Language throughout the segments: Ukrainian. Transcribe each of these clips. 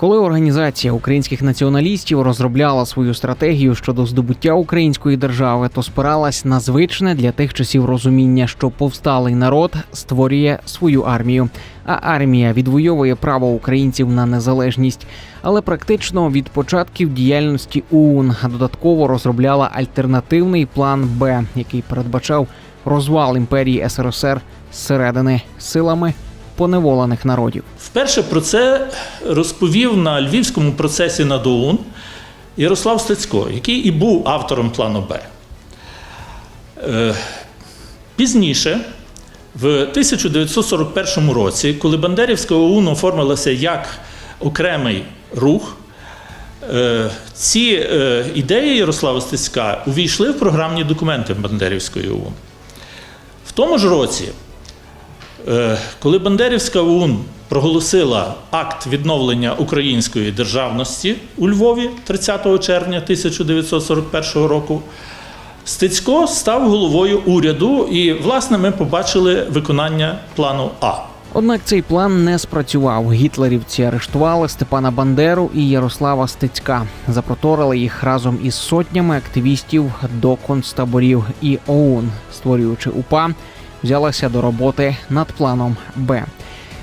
Коли організація українських націоналістів розробляла свою стратегію щодо здобуття української держави, то спиралась на звичне для тих часів розуміння, що повсталий народ створює свою армію, а армія відвоює право українців на незалежність. Але практично від початків діяльності ОУН додатково розробляла альтернативний план Б, який передбачав розвал імперії СРСР зсередини силами поневолених народів. Вперше про це розповів на львівському процесі над ОУН Ярослав Стецько, який і був автором плану Б. Е, Пізніше, в 1941 році, коли Бандерівська ОУН оформилася як окремий рух, е, ці е, ідеї Ярослава Стецька увійшли в програмні документи Бандерівської ОУН. В тому ж році Коли Бандерівська ОУН проголосила акт відновлення української державності у Львові 30 червня 1941 року, Стецько став головою уряду, і, власне, ми побачили виконання плану А. Однак цей план не спрацював. Гітлерівці арештували Степана Бандеру і Ярослава Стецька, запроторили їх разом із сотнями активістів до концтаборів і ОУН, створюючи УПА, взялася до роботи над планом Б.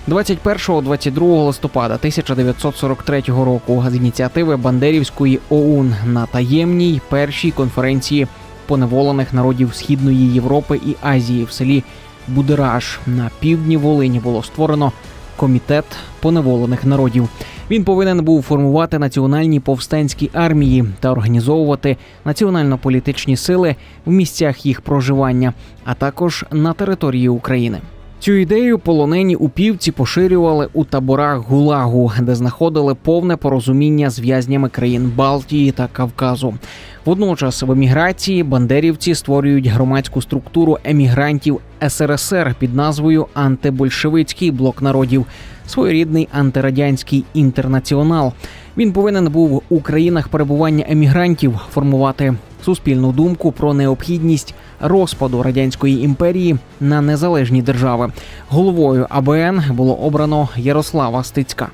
21-22 листопада 1943 року з ініціативи Бандерівської ОУН на таємній першій конференції поневолених народів Східної Європи і Азії в селі Будераж на півдні Волині було створено комітет поневолених народів. Він повинен був формувати національні повстанські армії та організовувати національно-політичні сили в місцях їх проживання, а також на території України. Цю ідею полонені упівці поширювали у таборах Гулагу, де знаходили повне порозуміння з в'язнями країн Балтії та Кавказу. Водночас в еміграції бандерівці створюють громадську структуру емігрантів СРСР під назвою Антибольшевицький блок народів, своєрідний антирадянський інтернаціонал. Він повинен був у країнах перебування емігрантів формувати суспільну думку про необхідність розпаду радянської імперії на незалежні держави. Головою АБН було обрано Ярослава Стицька.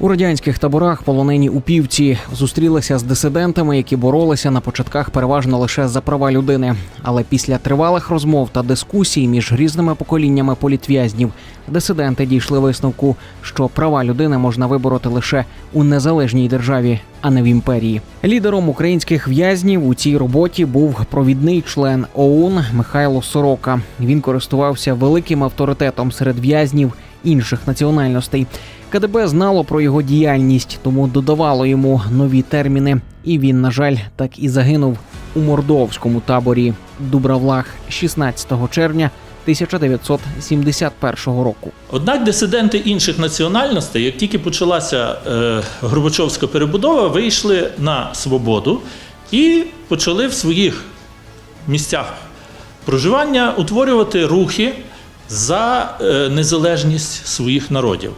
У радянських таборах полонені упівці зустрілися з дисидентами, які боролися на початках переважно лише за права людини. Але після тривалих розмов та дискусій між різними поколіннями політв'язнів дисиденти дійшли висновку, що права людини можна вибороти лише у незалежній державі, а не в імперії. Лідером українських в'язнів у цій роботі був провідний член ОУН Михайло Сорока. Він користувався великим авторитетом серед в'язнів інших національностей. КДБ знало про його діяльність, тому додавало йому нові терміни. І він, на жаль, так і загинув у мордовському таборі Дубравлах 16 червня 1971 року. Однак дисиденти інших національностей, як тільки почалася е, Горбачовська перебудова, вийшли на свободу і почали в своїх місцях проживання утворювати рухи за е, незалежність своїх народів.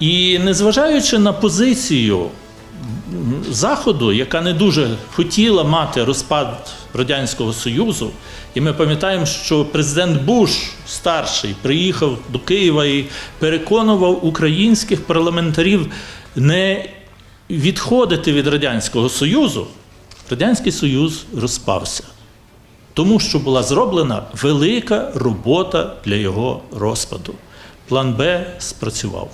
І незважаючи на позицію Заходу, яка не дуже хотіла мати розпад Радянського Союзу, і ми пам'ятаємо, що президент Буш старший приїхав до Києва і переконував українських парламентарів не відходити від Радянського Союзу, Радянський Союз розпався. Тому що була зроблена велика робота для його розпаду. План Б спрацював.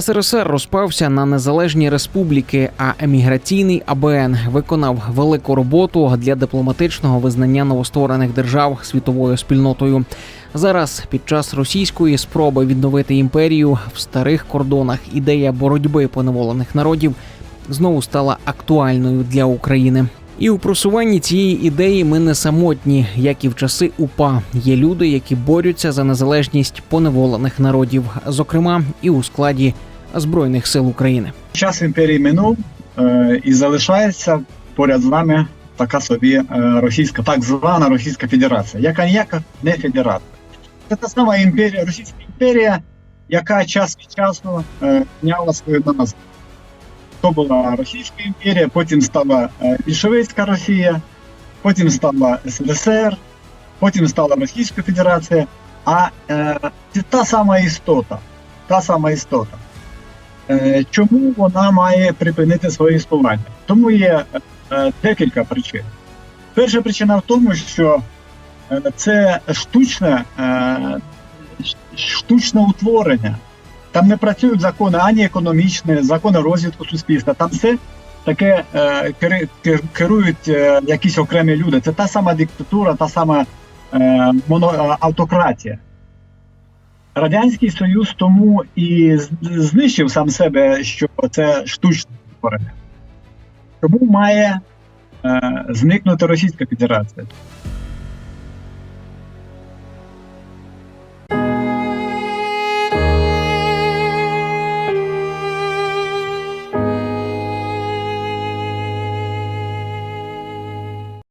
СРСР розпався на незалежні республіки, а еміграційний АБН виконав велику роботу для дипломатичного визнання новостворених держав світовою спільнотою. Зараз, під час російської спроби відновити імперію в старих кордонах, ідея боротьби поневолених народів знову стала актуальною для України. І у просуванні цієї ідеї ми не самотні, як і в часи УПА. Є люди, які борються за незалежність поневолених народів, зокрема і у складі збройних сил України. Час імперії минув е, і залишається поряд з нами така собі е, російська, так звана Російська Федерація, яка ніяка не федерація. Це та сама імперія, Російська імперія, яка час від часу е, міняла свою назву. То була Російська імперія, потім стала е, більшовицька Росія, потім стала СРСР, потім стала Російська Федерація. А е, це та сама істота, та сама істота. Е, Чому вона має припинити своє існування? Тому є е, декілька причин. Перша причина в тому, що е, це штучне, е, штучне утворення. Там не працюють закони ані економічні, закони розвитку суспільства. Там все таке е, керують е, якісь окремі люди. Це та сама диктатура, та сама е, е, автократія. Радянський Союз тому і знищив сам себе, що це штучне створення. Тому має е, зникнути Російська Федерація.